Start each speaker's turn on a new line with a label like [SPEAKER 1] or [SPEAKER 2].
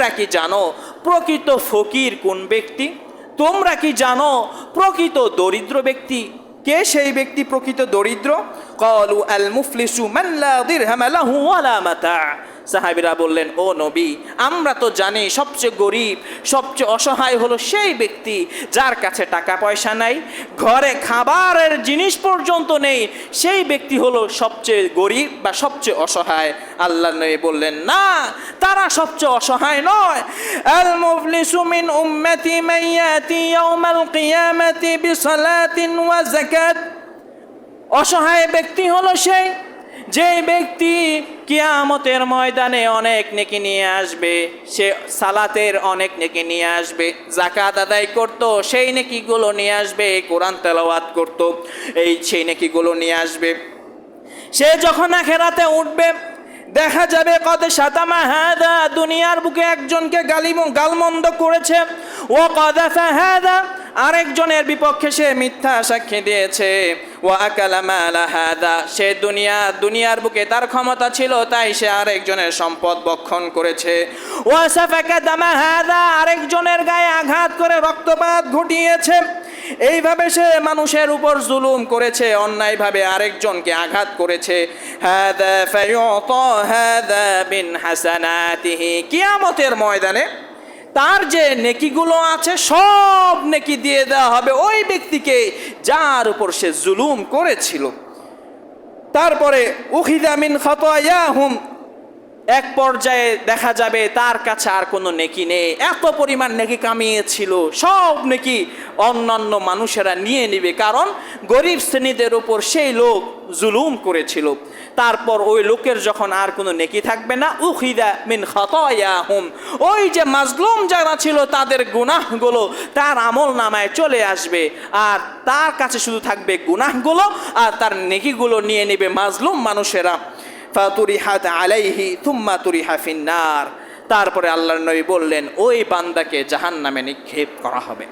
[SPEAKER 1] তোমরা কি জানো প্রকৃত ফকির কোন ব্যক্তি? তোমরা কি জানো প্রকৃত দরিদ্র ব্যক্তি? কে সেই ব্যক্তি প্রকৃত দরিদ্র? কলু আল মুফলিসু মাল্লা দিরহাম লাহু ওয়ালা মাতা। সাহাবিরা বললেন, ও নবী, আমরা তো জানি সবচেয়ে গরিব, সবচেয়ে অসহায় হলো সেই ব্যক্তি যার কাছে টাকা পয়সা নাই, ঘরে খাবারের জিনিস পর্যন্ত নেই, সেই ব্যক্তি হলো সবচেয়ে গরিব বা সবচেয়ে অসহায়। আল্লাহ নবী বললেন, না, তারা সবচেয়ে অসহায় নয়। আল অসহায় ব্যক্তি হলো সেই যে ব্যক্তি কিয়ামতের ময়দানে অনেক নেকি নিয়ে আসবে, সে সালাতের অনেক নেকি নিয়ে আসবে জাকাত আদায় করত, সেই নেকিগুলো নিয়ে আসবে, কোরআন তেলাওয়াত করত, এই সেই নেকিগুলো নিয়ে আসবে। সে যখন আখেরাতে উঠবে, দেখা যাবে কত সাতামা হাদা, দুনিয়ার বুকে একজনকে গালি গালমন্দ করেছে, ও কদাফা হাদা আরেকজনের বিপক্ষে সে মিথ্যা সাক্ষী দিয়েছে। সে দুনিয়া, দুনিয়ার বুকে তার ক্ষমতা ছিল, তাই সে আরেকজনের সম্পদ বক্ষণ করেছে। আরেকজনের গায়ে আঘাত করে রক্তপাত ঘটিয়েছে। এইভাবে সে মানুষের উপর জুলুম করেছে, অন্যায়ভাবে আরেকজনকে আঘাত করেছে। কিয়ামতের ময়দানে তার যে নেকিগুলো আছে, সব নেকি দিয়ে দেওয়া হবে ওই ব্যক্তিকে যার উপর সে জুলুম করেছিল। তারপরে উখিদামিন খতায়াহুম এক পর্যায়ে দেখা যাবে তার কাছে আর কোনো নেকি নেই। এত পরিমাণ নেকি কামিয়েছিল। সব নেকি অন্যান্য মানুষেরা নিয়ে নেবে। কারণ গরিব শ্রেণীদের উপর সেই লোক জুলুম করেছিল। তারপর ওই লোকের যখন আর কোনো নেকি থাকবে না, উখিদা মিন হুম ওই যে মাজলুম যারা ছিল, তাদের গুনাহগুলো তার আমল নামায় চলে আসবে। আর তার কাছে শুধু থাকবে গুনাহগুলো, আর তার নেকিগুলো নিয়ে নেবে মাজলুম মানুষেরা। ফাতুরিহাত আলাইহি তুম্মা তুরিহা ফিন্নার। তারপরে আল্লাহর নবী বললেন, ওই বান্দাকে জাহান নামে নিক্ষেপ করা হবে।